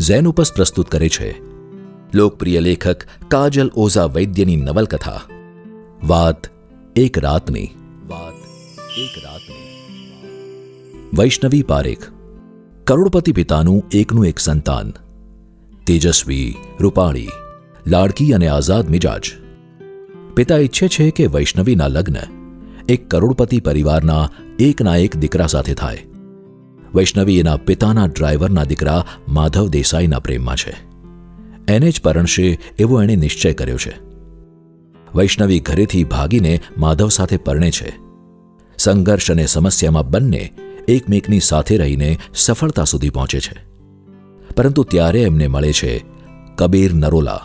Zen ઉપસ પ્રસ્તુત કરે છે. લોકપ્રિય લેખક કાજલ ઓઝા વૈદ્યની નવલકથા વાત એક રાતની. વાત એક રાતની. વૈષ્ણવી પારેખ કરોડપતિ પિતાનું એકનું એક સંતાન તેજસ્વી રૂપાળી લાડકી અને આઝાદ મિજાજ. પિતા ઈચ્છે છે કે વૈષ્ણવીના લગ્ન એક કરોડપતિ પરિવારના એકના એક દીકરા સાથે થાય. વૈષ્ણવી એના પિતાના ડ્રાઈવરના દીકરા માધવ દેસાઈના પ્રેમમાં છે. એને જ પરણશે એવો એણે નિશ્ચય કર્યો છે. વૈષ્ણવી ઘરેથી ભાગીને માધવ સાથે પરણે છે. સંઘર્ષ અને સમસ્યામાં બંને એકમેકની સાથે રહીને સફળતા સુધી પહોંચે છે. પરંતુ ત્યારે એમને મળે છે કબીર નરોલા.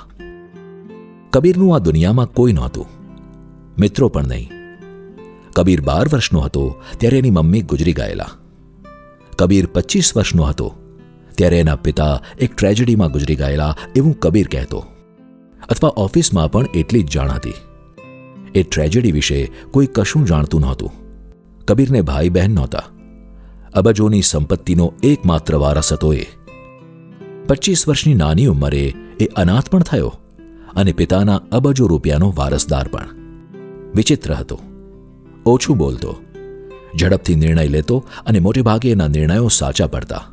કબીરનું આ દુનિયામાં કોઈ નહોતું. મિત્રો પણ નહીં. કબીર બાર વર્ષનો હતો, ત્યારે એની મમ્મી ગુજરી ગયેલા. કબીર પચીસ વર્ષનો હતો. ત્યારે એના પિતા એક ટ્રેજેડીમાં ગુજરી ગયેલા એવું કબીર કહેતો. અથવા ઓફિસમાં પણ એટલી જ જાણ હતી એ ટ્રેજેડી વિશે કોઈ કશું જાણતું નહોતું. કબીરને ભાઈ બહેન નહોતા. અબજોની સંપત્તિનો એકમાત્ર વારસ હતો એ. પચીસ વર્ષની નાની ઉંમરે એ અનાથ પણ થયો અને પિતાના અબજો રૂપિયાનો વારસદાર પણ. વિચિત્ર હતો. ઓછું બોલતો. ઝડપથી નિર્ણય લેતો અને મોટેભાગે એના નિર્ણયો સાચા પડતા.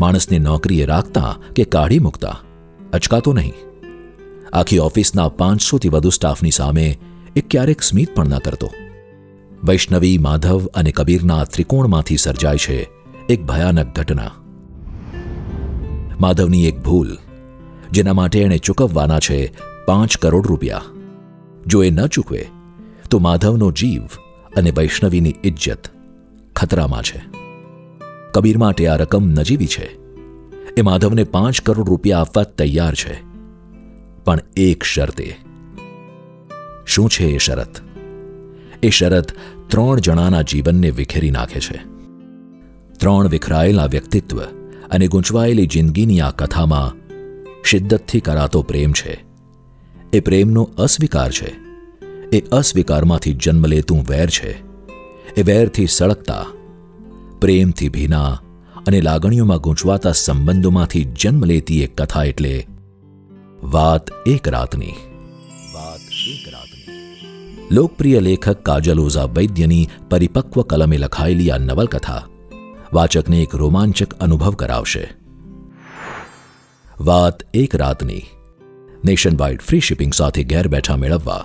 માણસને નોકરીએ રાખતા કે કાઢી મૂકતા? અચકાતો નહીં. આખી ઓફિસના પાંચસોથી વધુ સ્ટાફની સામે એ ક્યારેક સ્મિત પણ ન કરતો. વૈષ્ણવી, માધવ અને કબીરના ત્રિકોણમાંથી સર્જાય છે એક ભયાનક ઘટના. માધવની એક ભૂલ, જેના માટે એણે ચૂકવવાના છે પાંચ કરોડ રૂપિયા. જો એ ન ચૂકવે, તો માધવનો જીવ અને વૈષ્ણવીની ઇજ્જત ખતરામાં છે. કબીર માટે આ રકમ નજીવી છે. એ માધવને પાંચ કરોડ રૂપિયા આપવા તૈયાર છે. પણ એક શરતે. શું છે એ શરત? એ શરત ત્રણ જણાના જીવનને વિખેરી નાખે છે. ત્રણ વિખરાયેલા વ્યક્તિત્વ અને ગૂંચવાયેલી જિંદગીની આ કથામાં શિદ્દતથી કરાતો પ્રેમ છે. એ પ્રેમનો અસ્વીકાર છે. એ અસ્વીકારમાંથી જન્મ લેતું વેર છે. એ વેરથી સળગતા, પ્રેમથી ભીના અને લાગણીઓમાં ગૂંચવાતા સંબંધોમાંથી જન્મ લેતી એક કથા એટલે વાત એક રાતની. વાત એક રાતની. લોકપ્રિય લેખક કાજલ ઓઝા વૈદ્યની પરિપક્વ કલમે લખાયેલી આ નવલકથા વાચકને એક રોમાંચક અનુભવ કરાવશે. વાત એક રાતની. નેશન વાઇડ ફ્રી શિપિંગ સાથે ઘેર બેઠા મેળવવા